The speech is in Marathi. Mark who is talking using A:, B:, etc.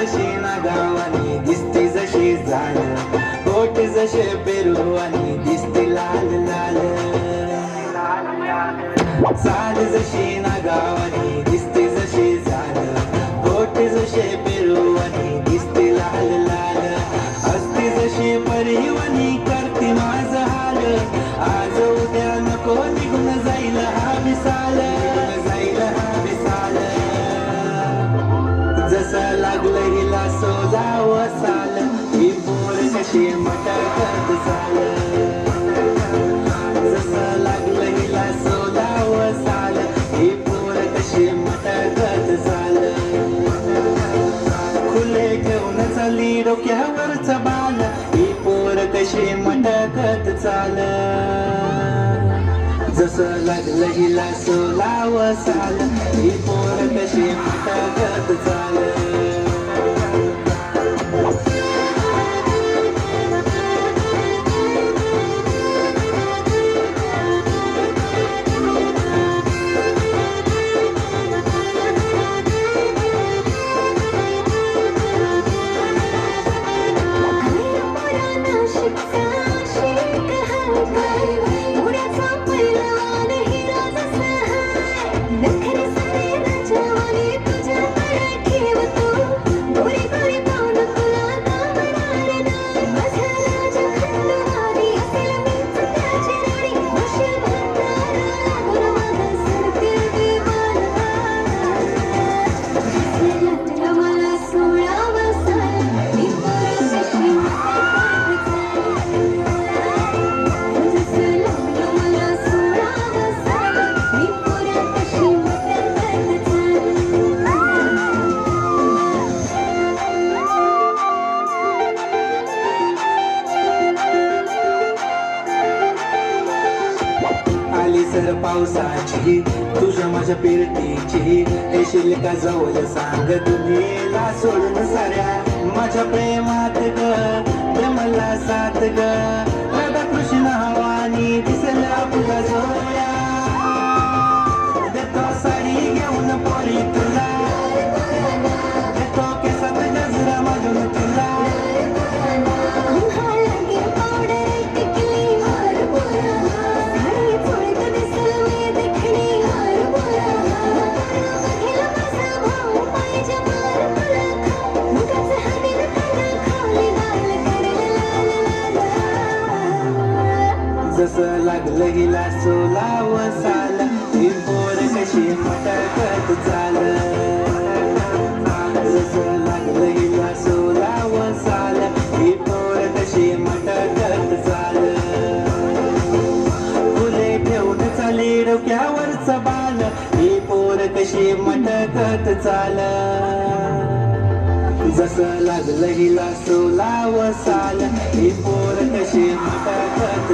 A: जशी ना गावानी दिसती जशी झाड गोट जसे पेरुवानी दिसती लाल लाल. चाल जशी ना गावानी पोर कशी चाल जसं लागलं हिला सोलाव साल ही पोर कशी मटकत चाल खुले घेऊन चाली डोक्यावरच बाल ही पोर कशी मटकत चाल जसं लागलं हिला सोलाव साल ही पोर कशी मटकत चाल आली सर पावसाची तुझ्या माझ्या पिरतीची येशील का जवळ सांग दुनियेला सोडून साऱ्या माझ्या प्रेमात ग प्रेमाला साथ ग. जसं लागलं हिला सोलाव साल. ही पोर कशी मटकत चाल जसं लागलं हिला सोलाव साल. ही पोर कशी मटकत चाल फुले ठेवून चाले डोक्यावरच बाल. ही पोर कशी मटकत चाल जसं लागलं हिला सोलाव साल. ही पोर कशी मटकत